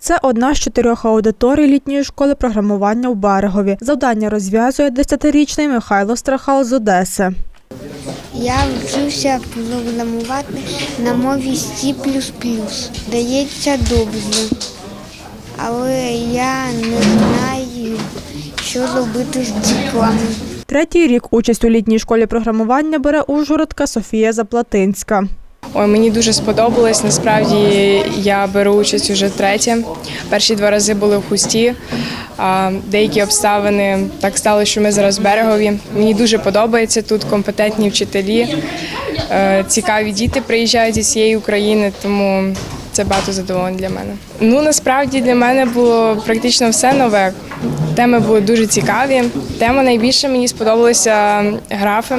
Це одна з чотирьох аудиторій літньої школи програмування у Берегові. Завдання розв'язує 10-річний Михайло Страхал з Одеси. Я вчився програмувати на мові C++. Дається добре. Але я не знаю, що робити з циклами. Третій рік участь у літній школі програмування бере Ужгородка Софія Заплатинська. Ой, мені дуже сподобалось. Насправді я беру участь уже третє. Перші два рази були в хусті. Деякі обставини так стало, що ми зараз берегові. Мені дуже подобається тут компетентні вчителі, цікаві діти приїжджають зі всієї України, тому це багато задоволень для мене. Ну насправді для мене було практично все нове. Теми були дуже цікаві. Тема найбільше мені сподобалися графи.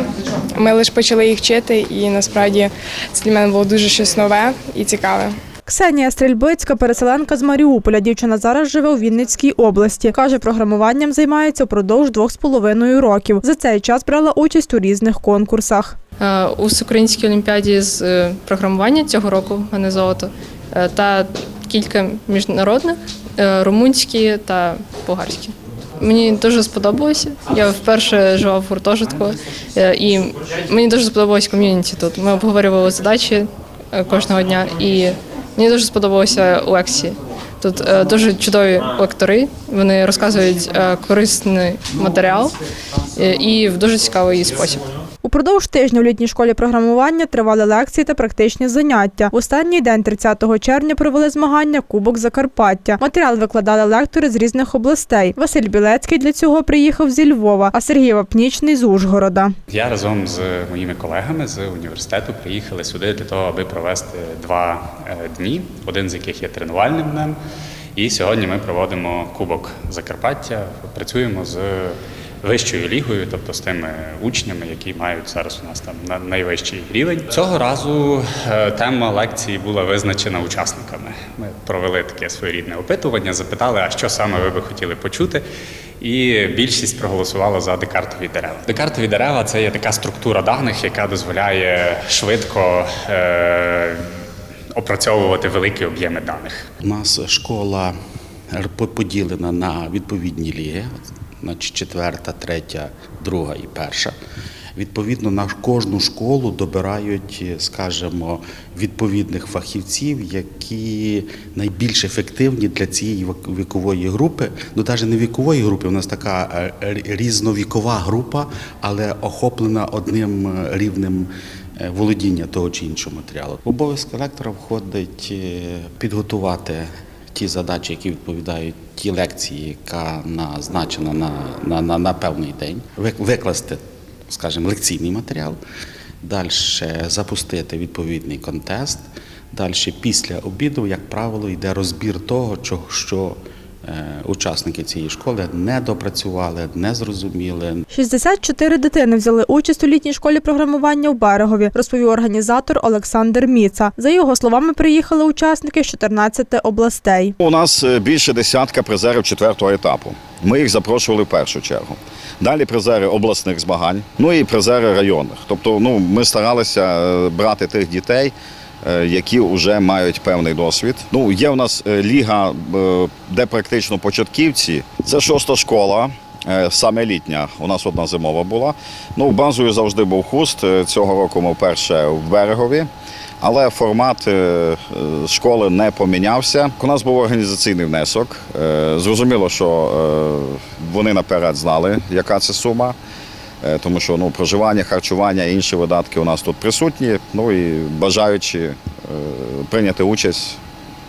Ми лише почали їх вчити, і насправді це для мене було дуже щось нове і цікаве. Ксенія Стрільбицька, переселенка з Маріуполя. Дівчина зараз живе у Вінницькій області. Каже, програмуванням займається впродовж двох з половиною років. За цей час брала участь у різних конкурсах. Е, у всеукраїнській олімпіаді з е, програмування цього року мене золото е, та кілька міжнародних румунські та болгарські. Мені дуже сподобалося. Я вперше жила в гуртожитку, і мені дуже сподобалось ком'юніті тут. Ми обговорювали задачі кожного дня, і мені дуже сподобалося лекції. Тут е, дуже чудові лектори. Вони розказують е, корисний матеріал е, і в дуже цікавий спосіб. Упродовж тижня в літній школі програмування тривали лекції та практичні заняття. В останній день 30 червня провели змагання Кубок Закарпаття. Матеріал викладали лектори з різних областей. Василь Білецький для цього приїхав зі Львова, а Сергій Вапнічний з Ужгорода. Я разом з моїми колегами з університету приїхали сюди для того, аби провести два е, дні, один з яких є тренувальним днем. І сьогодні ми проводимо Кубок Закарпаття. Працюємо з вищою лігою, тобто з тими учнями, які мають зараз у нас там на- найвищий рівень. Цього разу е, тема лекції була визначена учасниками. Ми провели таке своєрідне опитування, запитали, а що саме ви би хотіли почути. І більшість проголосувала за декартові дерева. Декартові дерева це є така структура даних, яка дозволяє швидко е, опрацьовувати великі об'єми даних. У нас школа поділена на відповідні ліги, значить четверта, третя, друга і перша. Відповідно, на кожну школу добирають, скажімо, відповідних фахівців, які найбільш ефективні для цієї вікової групи. Ну, навіть не вікової групи, у нас така е, різновікова група, але охоплена одним е, рівнем е, володіння того чи іншого матеріалу. В обов'язки входить е, підготувати ті задачі, які відповідають ті лекції, яка назначена на, на, на, на певний день, викласти, скажімо, лекційний матеріал, далі запустити відповідний контест. Далі після обіду, як правило, йде розбір того, що учасники цієї школи не допрацювали, не зрозуміли, 64 дитини взяли участь у літній школі програмування в Берегові, розповів організатор Олександр Міца. За його словами, приїхали учасники з 14 областей. У нас е, більше десятка призерів четвертого етапу. Ми їх запрошували в першу чергу. Далі призери обласних змагань, ну і призери районних. Тобто, ну ми старалися е, брати тих дітей, е, які вже мають певний досвід. Ну є у нас е, ліга, е, де практично початківці. Це шоста школа. е, Саме літня, у нас одна зимова була. Ну, базою завжди був хуст. Е, Цього року ми вперше в берегові. Але формат е, е, школи не помінявся. У нас був організаційний внесок. Е, Зрозуміло, що е, вони наперед знали, яка це сума, е, тому що ну, проживання, харчування інші видатки у нас тут присутні. Ну і бажаючи е, прийняти участь,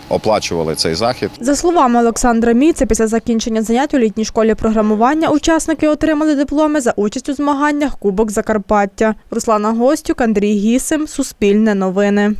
оплачували цей захід. За словами Олександра Міца, після закінчення занять у літній школі програмування учасники отримали дипломи за участь у змаганнях Кубок Закарпаття. Руслана Гостюк, Андрій Гісим, Суспільне новини.